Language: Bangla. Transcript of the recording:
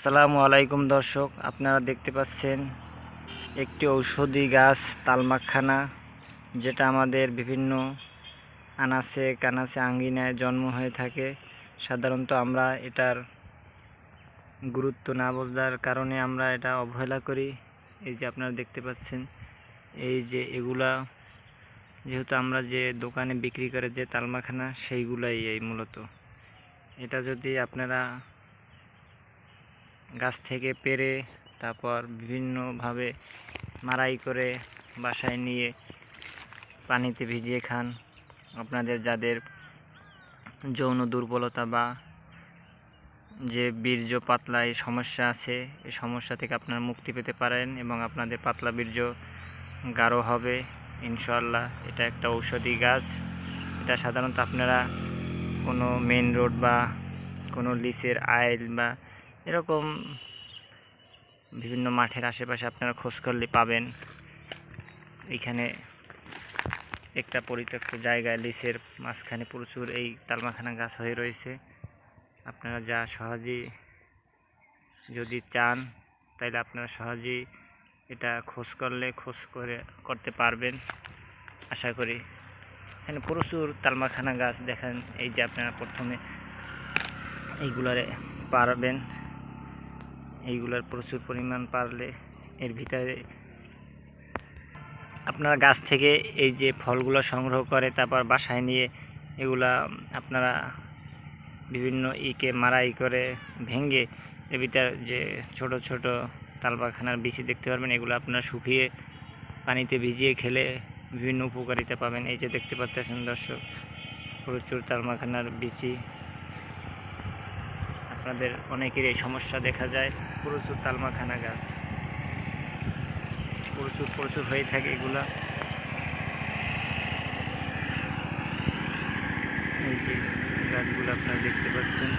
আসসালামু আলাইকুম দর্শক, আপনারা দেখতে পাচ্ছেন একটি ঔষধি গাছ, তালমাখানা, যেটা আমাদের বিভিন্ন আনাসে কানাসে আঙ্গিনায় জন্ম হয়ে থাকে। সাধারণত আমরা এটার গুরুত্ব না বোঝার কারণে আমরা এটা অবহেলা করি। এই যে আপনারা দেখতে পাচ্ছেন, এই যে এগুলা, যেহেতু আমরা যে দোকানে বিক্রি করে যে তালমাখানা, সেইগুলাই এই মূলত। এটা যদি আপনারা গাছ থেকে পেরে তারপর বিভিন্নভাবে মারাই করে বাসায় নিয়ে পানিতে ভিজিয়ে খান। আপনাদের যাদের যৌন দুর্বলতা বা যে বীর্য পাতলা এই সমস্যা আছে, এই সমস্যা থেকে আপনারা মুক্তি পেতে পারেন এবং আপনাদের পাতলা বীর্য গাঢ় হবে। ইনশাল্লাহ এটা একটা ঔষধি গাছ। এটা সাধারণত আপনারা কোনো মেন রোড বা কোনো লিচের আইল বা এরকম বিভিন্ন মাঠের আশেপাশে আপনারা খোঁজ করলে পাবেন। এখানে একটা পরিত্যক্ত জায়গায় লিচের মাঝখানে প্রচুর এই তালমাখানা গাছ হয়ে রয়েছে। আপনারা যা সহজেই যদি চান তাহলে আপনারা সহজেই এটা খোঁজ করলে খোঁজ করে করতে পারবেন। আশা করি এখানে প্রচুর তালমাখানা গাছ দেখেন, এই যে আপনারা প্রথমে এইগুলারে পারবেন। এইগুলার প্রচুর পরিমাণ পারলে এর ভিতরে আপনারা গাছ থেকে এই যে ফলগুলো সংগ্রহ করে তারপর বাসায় নিয়ে এগুলা আপনারা বিভিন্ন ইকে মারাই করে ভেঙে এর ভিতরে যে ছোট ছোট তালবাখানার বিচি দেখতে পারবেন, এগুলো আপনারা শুকিয়ে পানিতে ভিজিয়ে খেলে বিভিন্ন উপকারিতা পাবেন। এই যে দেখতে পাচ্ছেন দর্শক, প্রচুর তালমাখানার বিচি আপনাদের অনেকের এই সমস্যা দেখা যায়। প্রচুর তালমাখানা গাছ। প্রচুর প্রচুর হয়ে থাকে এগুলা। এই যে গাছগুলো আপনারা দেখতে পাচ্ছেন।